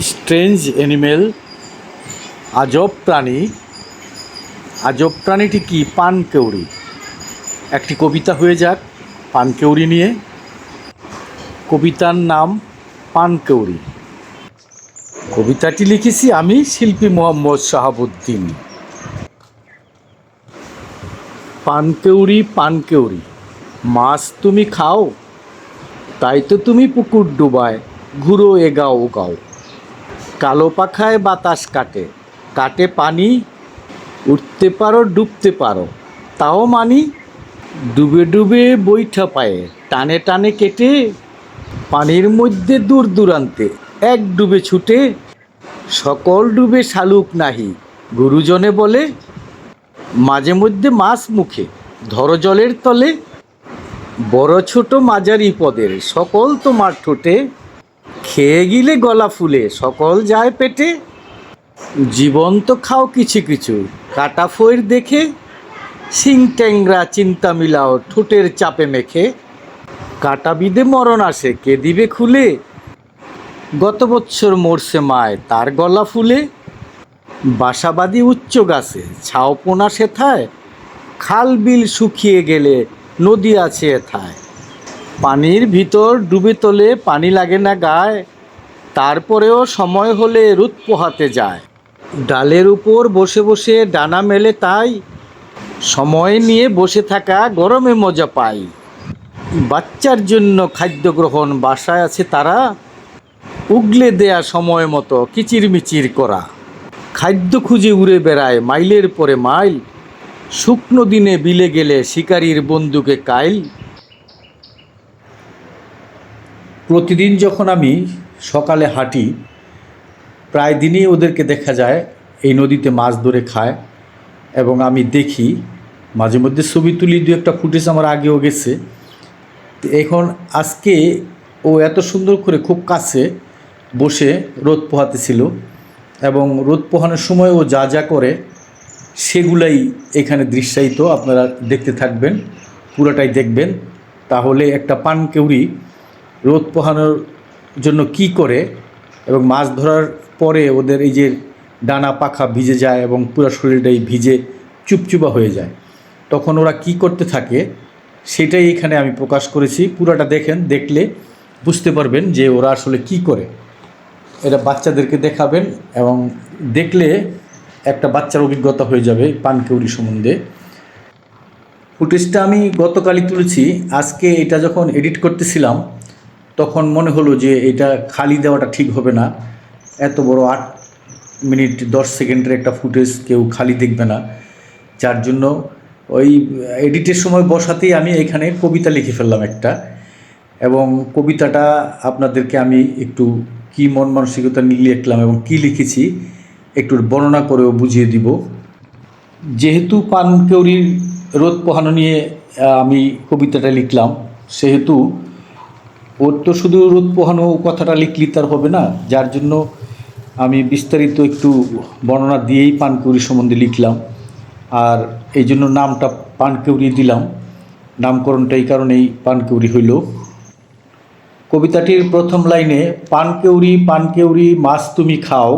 Strange animal আজব প্রাণী। আজব প্রাণীটি কি? পানকেউড়ি একটি কবিতা হয়ে যাক পানকেউড়ি নিয়ে। কবিতার নাম পানকেউড়ি কবিতাটি লিখেছি আমি, শিল্পী মোহাম্মদ শাহাবুদ্দিন। পানকেউড়ি পানকেউড়ি মাছ তুমি খাও, তাই তো তুমি পুকুর ডুবায়, ঘুরো এগাও গাও। কালো পাখায় বাতাস কাটে। কাটে পানি উঠতে পারো, ডুবতে পারো। তাও মানি ডুবে ডুবে বৈঠা পায়ে। টানে টানে কেটে পানির মধ্যে দূর দূরান্তে এক ডুবে ছুটে। সকল ডুবে শালুক নাহি, গুরুজনে বলে। মাঝে মধ্যে মাছ মুখে, ধরো জলের তলে। বড় ছোট মাঝারি পদের, সকল তোমার ঠোঁটে। খেয়ে গিলে গলা ফুলে, সকল যায় পেটে। জীবন্ত খাও কিছু কিছু, কাটা ফয়ের দেখে সিং ট্যাংরা চিন্তা মিলাও ঠোঁটের চাপে মেখে। কাটা বিদে মরণ আসে, কে দিবে খুলে? গত বৎসর মরছে মায়, তার গলা ফুলে। বাসাবাদী উচ্চ গাছে ছাওপোনা সেথায়। খাল বিল শুকিয়ে গেলে, নদী আছে এথায়। পানির ভিতর ডুবে তোলে পানি লাগে না গায়ে, তারপরেও সময় হলে রুদ পোহাতে যায়। ডালের উপর বসে বসে ডানা মেলে তাই, সময় নিয়ে বসে থাকা গরমে মজা পাই। বাচ্চার জন্য খাদ্য গ্রহণ বাসায় আছে তারা, উগলে দেয়া সময় মতো কিচিরমিচির করা। খাদ্য খুঁজে উড়ে বেড়ায় মাইলের পরে মাইল, শুকনো দিনে বিলে গেলে শিকারীর বন্দুকে কাইল। প্রতিদিন যখন আমি সকালে হাঁটি, প্রায় দিনই ওদেরকে দেখা যায়, এই নদীতে মাছ ধরে খায় এবং আমি দেখি, মাঝে মধ্যে ছবি তুলি, দু একটা ফুটেজ আমার আগেও গেছে। তো এখন আজকে ও এত সুন্দর করে খুব কাছে বসে রোদ পোহাতেছিল এবং রোদ পোহানোর সময় ও যা যা করে সেগুলাই এখানে দৃশ্যায়িত, আপনারা দেখতে থাকবেন, পুরোটাই দেখবেন। তাহলে একটা পানকেউরি রোদ পোহানোর জন্য কি করে এবং মাছ ধরার পরে ওদের এই যে ডানা পাখা ভিজে যায় এবং পুরো শরীরটাই ভিজে চুপচুপা হয়ে যায়, তখন ওরা কি করতে থাকে সেটাই এখানে আমি প্রকাশ করেছি। পুরোটা দেখেন, দেখলে বুঝতে পারবেন যে ওরা আসলে কি করে। এটা বাচ্চাদেরকে দেখাবেন এবং দেখলে একটা বাচ্চার অভিজ্ঞতা হয়ে যাবে পানকেউরি সম্বন্ধে। ফুটেজটা আমি গতকালই তুলেছি। আজকে এটা যখন এডিট করতেছিলাম তখন মনে হলো যে এটা খালি দেওয়াটা ঠিক হবে না। এত বড় আট মিনিট, দশ সেকেন্ডের একটা ফুটেজ কেউ খালি দেখবে না। যার জন্য ওই এডিটের সময় বসাতেই আমি এখানে কবিতা লিখে ফেললাম একটা। এবং কবিতাটা আপনাদেরকে আমি একটু কি মন মানসিকতা নিয়ে লিখলাম এবং কি লিখেছি একটু বর্ণনা করেও বুঝিয়ে দিব। যেহেতু পানকেউরির রোদ পোহানো নিয়ে আমি কবিতাটা লিখলাম, সেহেতু ওর তো শুধু রোদ পোহানো কথাটা লিখলি তার হবে না, যার জন্য আমি বিস্তারিত একটু বর্ণনা দিয়েই পানকেউরি সম্বন্ধে লিখলাম। আর এই জন্য নামটা পানকেউরি দিলাম। নামকরণটা এই কারণেই পানকেউরি হইল। কবিতাটির প্রথম লাইনে পানকেউরি পানকেউরি মাছ তুমি খাও।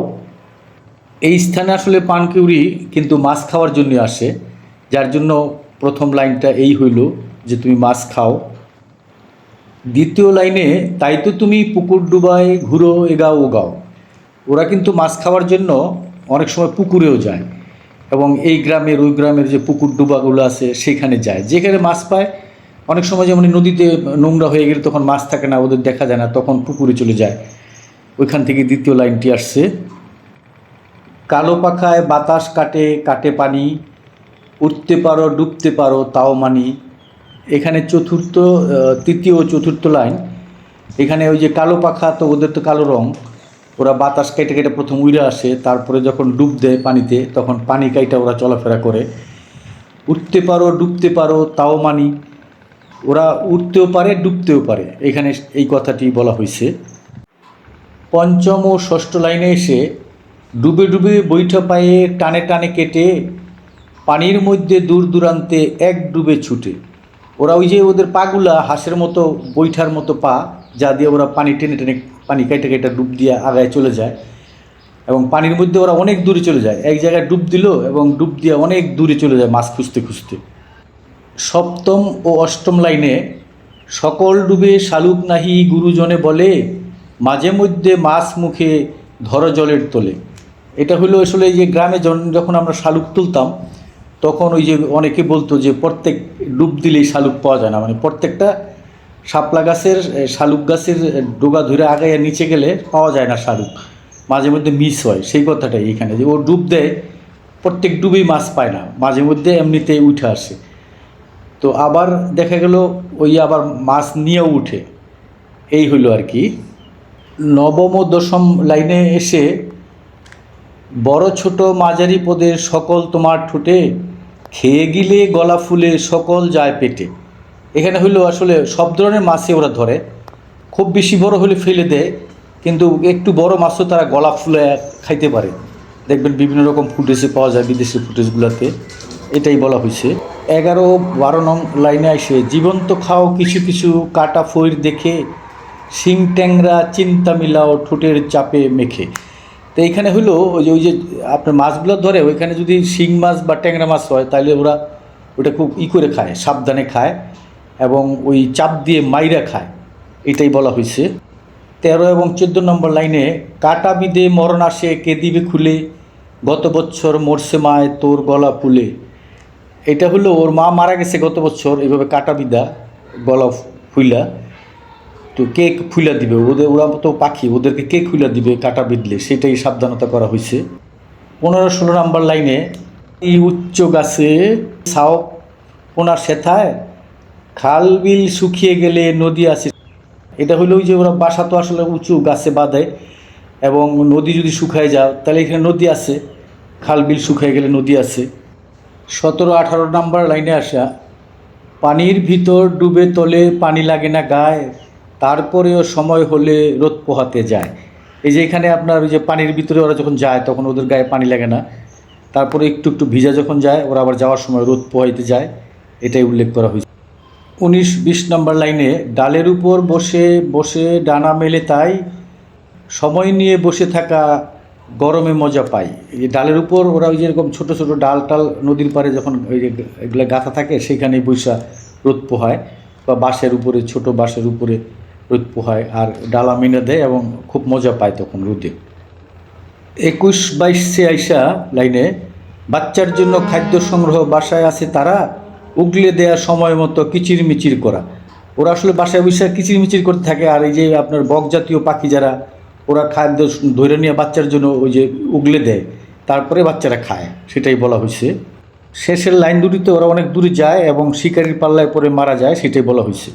এই স্থানে আসলে পানকেউরি কিন্তু মাছ খাওয়ার জন্য আসে, যার জন্য প্রথম লাইনটা এই হইল যে, তুমি মাছ খাও। দ্বিতীয় লাইনে, তাই তো তুমি পুকুর ডুবায় ঘুরো, এগাও, ওগাও। ওরা কিন্তু মাছ খাওয়ার জন্য অনেক সময় পুকুরেও যায় এবং এই গ্রামের, ওই গ্রামের যে পুকুর ডুবাগুলো আছে, সেখানে যায়। যেখানে মাছ পায়, অনেক সময় যেমন নদীতে নোংরা হয়ে গেলে তখন মাছ থাকে না, ওদের দেখা যায় না, তখন পুকুরে চলে যায়। ওইখান থেকে দ্বিতীয় লাইনটি আসছে। কালো পাখায় বাতাস কাটে কাটে পানি উঠতে পারো, ডুবতে পারো, তাও মানি। এখানে চতুর্থ তৃতীয় চতুর্থ লাইন। এখানে ওই যে কালো পাখা, তো ওদের তো কালো রং। ওরা বাতাস কেটে কেটে প্রথম উড়ে আসে, তারপরে যখন ডুব দেয় পানিতে, তখন পানি কাইটা ওরা চলাফেরা করে। উঠতে পারো, ডুবতে পারো, তাও মানি। ওরা উঠতেও পারে, ডুবতেও পারে। এখানে এই কথাটি বলা হয়েছে পঞ্চম ও ষষ্ঠ লাইনে এসে ডুবে ডুবে বৈঠা পায়ে টানে টানে কেটে পানির মধ্যে দূর দূরান্তে এক ডুবে ছুটে। ওরা ওই যে ওদের পাগুলা হাঁসের মতো, বৈঠার মতো পা, যা দিয়ে ওরা পানি টেনে টেনে পানি কেটে কেটে ডুব দিয়ে আগায় চলে যায়। এবং পানির মধ্যে ওরা অনেক দূরে চলে যায়। এক জায়গায় ডুব দিল এবং ডুব দিয়ে অনেক দূরে চলে যায় মাছ খুঁজতে খুঁজতে। সপ্তম ও অষ্টম লাইনে, সকল ডুবে শালুক নাহি গুরুজনে বলে, মাঝে মধ্যে মাছ মুখে ধর জলের তোলে। এটা হলো আসলে যে গ্রামে যখন আমরা শালুক তুলতাম, তখন ওই যে অনেকে বলতো যে, প্রত্যেক ডুব দিলেই শালুক পাওয়া যায় না। মানে প্রত্যেকটা শাপলা গাছের শালুক গাছের ডোগা ধরে আগাইয়া নিচে গেলে পাওয়া যায় না শালুক। মাঝে মধ্যে মিস হয়, সেই কথাটাই এখানে যে ও ডুব দেয়, প্রত্যেক ডুবেই মাছ পায় না, মাঝে মধ্যে এমনিতেই উঠে আসে। তো আবার দেখা গেল, ওই আবার মাছ নিয়েও উঠে। এই হলো আর কি। নবম ও দশম লাইনে এসে, বড় ছোট মাঝারি পদের সকল তোমার ঠোঁটে খেয়ে গিলে গলা ফুলে সকল যায় পেটে। এখানে হইল আসলে সব ধরনের মাছই ওরা ধরে। খুব বেশি বড় হলে ফেলে দেয়, কিন্তু একটু বড় মাছও তারা গলা ফুলে খাইতে পারে। দেখবেন বিভিন্ন রকম ফুটেজে পাওয়া যায় বিদেশি ফুটেজগুলোতে, এটাই বলা হয়েছে এগারো বারো নং লাইনে আসে জীবন্ত খাও কিছু কিছু কাটা ফইর দেখে, শিং ট্যাংরা চিন্তা মিলাও ঠোঁটের চাপে মেখে। তো এইখানে হলো ওই যে ওই যে আপনার মাছগুলো ধরে ওইখানে যদি শিং মাছ বা ট্যাংরা মাছ হয় তাহলে ওরা ওটা খুব ই করে খায়, সাবধানে খায় এবং ওই চাপ দিয়ে মাইরা খায়। এটাই বলা হয়েছে তেরো এবং চোদ্দ নম্বর লাইনে, কাটা বিদে মরণ আসে, কে দিবে খুলে? গত বছর মরছে মায় তোর গলা ফুলে। এটা হলো ওর মা মারা গেছে গত বছর এভাবে কাটা বিদা গলা ফুইলা। তো কে ফুলা দিবে। ওদের ওরা তো পাখি, ওদেরকে কে খুলা দিবে, কাটা বিদলে সেটাই সাবধানতা করা হয়েছে। পনেরো ষোলো নাম্বার লাইনে এই উচ্চ গাছে ছাও পোনা সেথায় খাল বিল শুকিয়ে গেলে নদী আছে। এটা হলো ওই যে ওরা বাসা তো আসলে উঁচু গাছে বাঁধে এবং নদী যদি শুকায় যায়, তাহলে এখানে নদী আছে। খাল বিল শুকিয়ে গেলে নদী আছে। সতেরো আঠারো নাম্বার লাইনে আসা, পানির ভিতর ডুবে তলে পানি লাগে না গায়ে। তারপরেও সময় হলে রোদ পোহাতে যায়। এই যে এখানে আপনার ওই যে পানির ভিতরে ওরা যখন যায়, তখন ওদের গায়ে পানি লাগে না। তারপরে একটু একটু ভিজা যখন যায়, ওরা আবার যাওয়ার সময় রোদ পোহাইতে যায়। এটাই উল্লেখ করা হয়েছে। উনিশ বিশ নম্বর লাইনে, ডালের উপর বসে বসে ডানা মেলে তাই সময় নিয়ে বসে থাকা গরমে মজা পাই। এই যে ডালের উপর ওরা ওই যেরকম ছোট ছোট ডাল টাল নদীর পাড়ে যখন ওই যে এগুলো গাঁথা থাকে সেখানে বৈশা রোদ পোহায়। বা বাঁশের উপরে, ছোট বাঁশের উপরে রোদ পোহায় আর ডালা মেনে দেয় এবং খুব মজা পায় তখন রোদে। একুশ বাইশে আইসা লাইনে, বাচ্চার জন্য খাদ্য সংগ্রহ বাসায় আছে তারা, উগলে দেয়া সময় মতো কিচিরমিচির করা। ওরা আসলে বাসায় বসে কিচিরমিচির করতে থাকে, আর এই যে আপনার বক জাতীয় পাখি যারা, ওরা খাদ্য ধরে নিয়ে বাচ্চার জন্য ওই যে উগলে দেয়, তারপরে বাচ্চারা খায়, সেটাই বলা হয়েছে শেষের লাইন দুটিতে ওরা অনেক দূরে যায় এবং শিকারির পাল্লায় পরে মারা যায়, সেটাই বলা হয়েছে